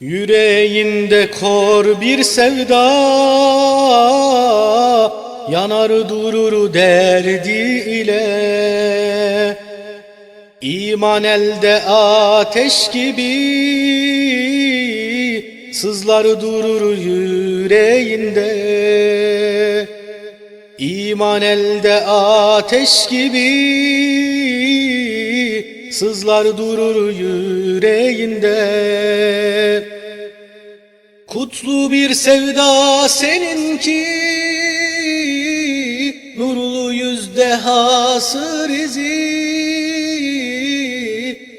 Yüreğinde kor bir sevda Yanar durur derdi ile. İman elde ateş gibi Sızlar durur yüreğinde. İman elde ateş gibi Sızlar durur yüreğinde. Kutlu bir sevda seninki. Nurlu yüzde hasır izi.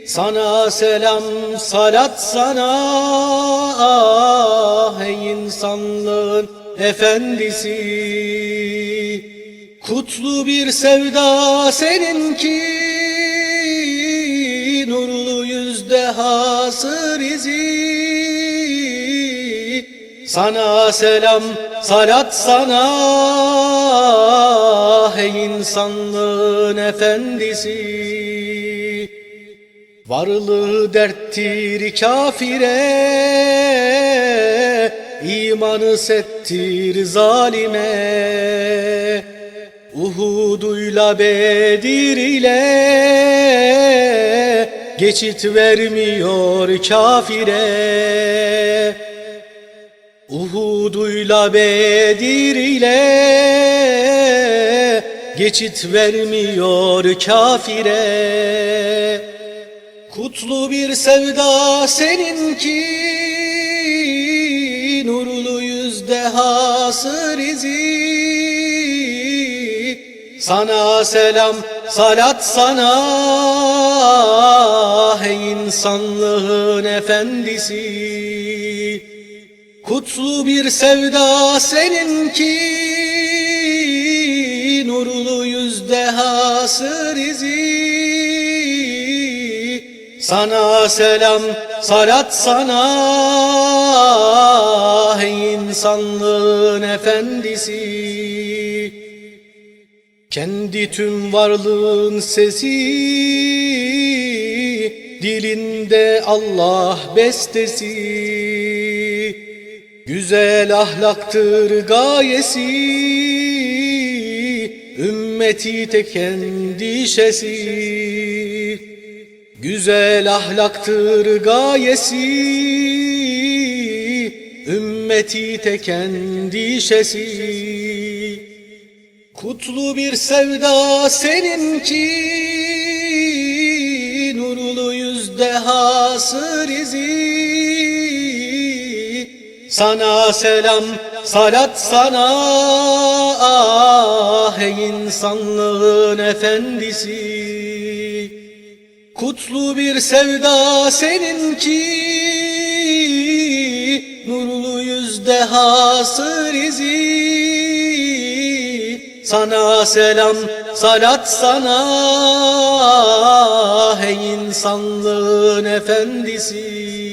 Sana selam salat sana. Ah Ey insanlığın efendisi. Kutlu bir sevda seninki yüzde hasır izi. Sana selam salat sana. Ey insanlığın efendisi. Varlığı derttir kafire. İmanı settir zalime. Uhuduyla Bedir ile Geçit vermiyor kafire. Uhuduyla Bedir ile Geçit vermiyor kafire. Kutlu bir sevda seninki Nurlu yüzde hasır izi. Sana selam salat sana Ey insanlığın efendisi. Kutlu bir sevda seninki Nurlu yüzde hasır izi. Sana selam salat sana Ey insanlığın efendisi Kendi tüm varlığın sesi Dilinde Allah bestesi. Güzel ahlaktır gayesi Ümmeti tek endişesi Güzel ahlaktır gayesi Ümmeti tek endişesi Kutlu bir sevda seninki Nurlu yüzde hasır izi. Sana selam salat sana Ah ey insanlığın efendisi. Kutlu bir sevda seninki Nurlu yüzde hasır izi Sana selam salat sana. Ey insanlığın efendisi